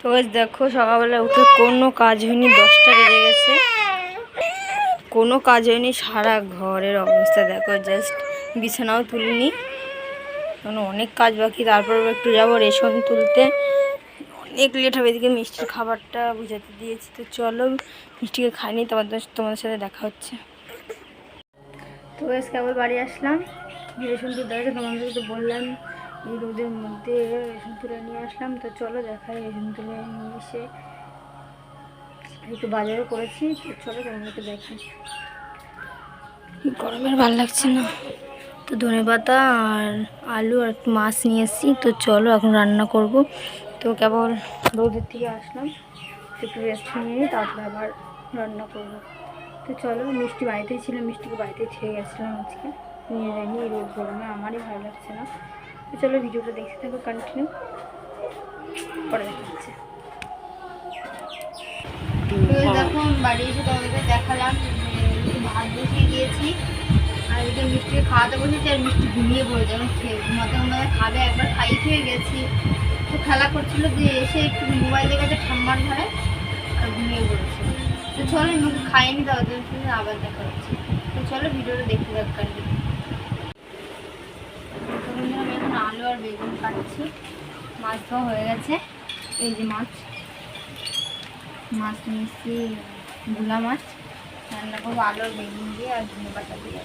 তো দেখো, সকালবেলা উঠে কোনো কাজ হয়নি, দশটা বেজে গেছে। কোনো কাজ হয়নি, সারা ঘরের অবস্থা দেখো জাস্ট বিছানাও তুলিনি। এখন অনেক কাজ বাকি, তারপর একটু যাব রেশন তুলতে। অনেক লেট হবে, এদিকে মিষ্টির খাবারটা বুঝাতে দিয়েছি। তো চলো, মিষ্টিকে খাইনি, তোমাদের তোমাদের সাথে দেখা হচ্ছে। তো বেশ কেবল বাড়ি আসলাম। রেশন তুলতে তোমাদের তো বললাম। এই রোদের মধ্যে রেশন তুলে নিয়ে আসলাম। তো চলো দেখাই রেশন তুলে নিয়ে এসে। একটু বাজারও করেছি। তো চলো তোমাদেরকে দেখাই। গরমের ভালো লাগছে না। তো ধনে পাতা আর আলু আর একটু মাছ নিয়ে এসেছি। তো চলো এখন রান্না করব। তো কেবল রোদের থেকে আসলাম। একটু রেস্ট নিয়ে তারপরে আবার রান্না করব। তো চলো মিষ্টি বাড়িতেই ছিলাম মিষ্টিকে বাড়িতেই ছেড়ে গেছিলাম আজকে। নিয়ে যাইনি। এই রোদ গরমে আমারই ভালো লাগছে না। তো চলো ভিডিওটা দেখতে থাকো কন্টিনিউ পরে দেখা হচ্ছে। বাড়ি এসে তোমাদেরকে দেখালাম ভাত বসিয়ে দিয়েছি। আর এদিকে মিষ্টিকে খাওয়াতে বসেছি আর মিষ্টি ঘুমিয়ে পড়েছে। আমি খেয়ে ঘুমাতে ঘুমাতে খাবে, একবার খাইয়ে খেয়ে গেছি। তো খেলা করছিল দিয়ে এসে একটু মোবাইল ঠাম্মার ঘরে, আর ঘুমিয়ে পড়েছে। তো চলো মুখে খাইনি সঙ্গে আবার দেখা হচ্ছে। তো চলো, ভিডিওটা দেখতে থাক আমি এখন আলু আর বেগুন কাটছি। মাছ ধোয়া হয়ে গেছে। এই যে মাছ। মাছ নিয়েছি, গুলা মাছ। রান্না করব আলু আর বেগুন দিয়ে আর ধনে পাতা দিয়ে।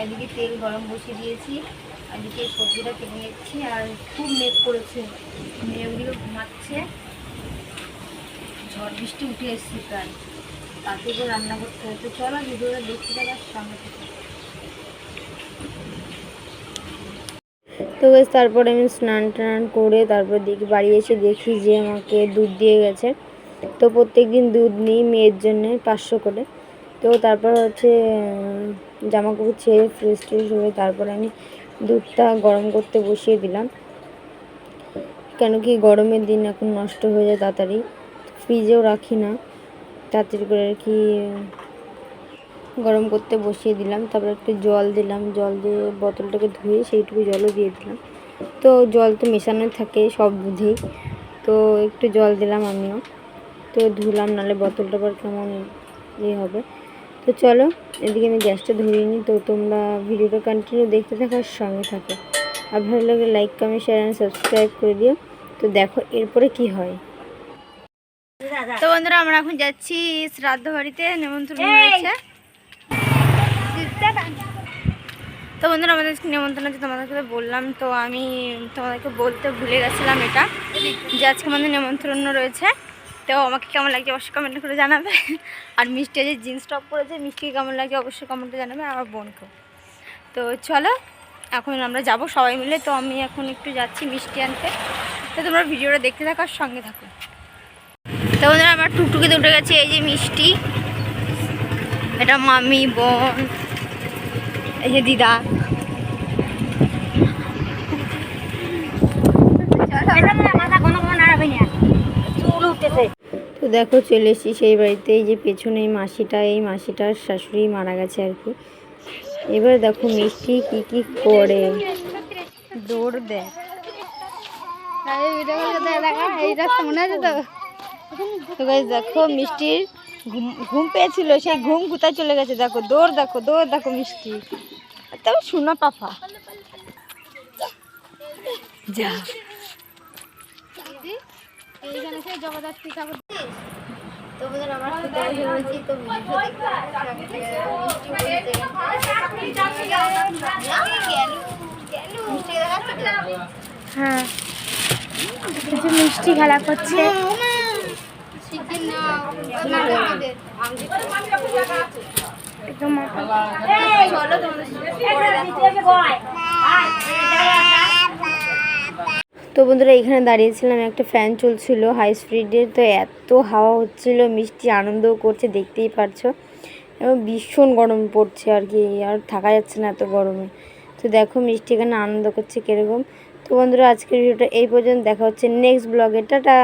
এদিকে তেল গরম বসিয়ে দিয়েছি। এদিকে সবজিটা কেটে নিচ্ছি আর খুব মেঘ করেছে। মেয়েগুলো ঘুমাচ্ছে। ঝড় বৃষ্টি উঠে এসেছি প্রায়। তাতে রান্না করতে হয় তো চলো ভিডিওটা দেখতে থাকার সামনে থেকে। তো বেশ, তারপরে আমি স্নান টান করে তারপর দেখি বাড়ি এসে দেখি যে আমাকে দুধ দিয়ে গেছে। তো প্রত্যেক দিন দুধ নিই মেয়ের জন্যে পাঁচশো করে। তো তারপর হচ্ছে জামা কাপড় ছেড়ে ফ্রেশ ট্রেশ হয়ে তারপর আমি দুধটা গরম করতে বসিয়ে দিলাম। কেন কি গরমের দিন এখন নষ্ট হয়ে যায় তাড়াতাড়ি। ফ্রিজেও রাখি না। তাড়াতাড়ি করে আর কি গরম করতে বসিয়ে দিলাম তারপর একটু জল দিলাম জল দিয়ে বোতলটাকে ধুয়ে সেইটুকু জলও দিয়ে দিলাম। তো জল তো মেশানো থাকে সব দুধেই তো একটু জল দিলাম আমিও। তো ধুলাম নাহলে বোতলটা আবার কেমন ইয়ে হবে। তো চলো এদিকে আমি গ্যাসটা ধরিয়ে নিই তো তোমরা ভিডিওটা কন্টিনিউ দেখতে থাকার সঙ্গে থাকো। আর ভালো লাগলে like comment share and subscribe করে দিও। তো দেখো এরপরে কি হয়। তো বন্ধুরা আমরা এখন যাচ্ছি শ্রাদ্ধ বাড়িতে নেমন্ত্রণ হয়েছে। তো বন্ধুরা, আমাদের নিমন্ত্রণ আছে তোমাদেরকে বললাম, তো আমি তোমাদেরকে বলতে ভুলে গেছিলাম এটা, যে আজকে আমাদের নিমন্ত্রণ রয়েছে। তো আমাকে কেমন লাগছে অবশ্যই কমেন্ট করে জানাবে। আর মিষ্টি যে জিন্স টপ করেছে মিষ্টিকে কেমন লাগছে অবশ্যই কমেন্টে জানাবে আমার বোনকেও। তো চলো, এখন আমরা যাব সবাই মিলে। তো আমি এখন একটু যাচ্ছি মিষ্টি আনতে। তো তোমরা ভিডিওটা দেখতে থাকো আর সঙ্গে থাকো। তো বন্ধুরা, আমার টুকটুকিতে উঠে গেছে এই যে মিষ্টি। এটা মামি, বোন এই যে দিদা। তো দেখো চলে এসেছি সেই বাড়িতে। এই যে পেছনে এই মাসিটা এই মাসিটার শাশুড়ি মারা গেছে আর কি। এবার দেখো মিষ্টি কি কি করে। দৌড় দেয় দেখো মিষ্টির ঘুম ঘুম পেয়েছিল, সেই ঘুম কোথায় চলে গেছে? দেখো, দৌড় দেখো দৌড়, দেখো মিষ্টি। তবে শোনা পাপা। যা। হ্যাঁ। মিষ্টি খেলা করছে। তোমাদের তো বন্ধুরা, এখানে দাঁড়িয়েছিলাম, একটা ফ্যান চলছিল হাই স্পিডের তো এত হাওয়া হচ্ছিল, মিষ্টি আনন্দও করছে, দেখতেই পারছ। এবং ভীষণ গরম পড়ছে আর কি, আর থাকা যাচ্ছে না এত গরমে। তো দেখো, মিষ্টি এখানে আনন্দ করছে কীরকম। তো বন্ধুরা, আজকের ভিডিওটা এই পর্যন্ত, দেখা হচ্ছে নেক্সট ব্লগে টাটা!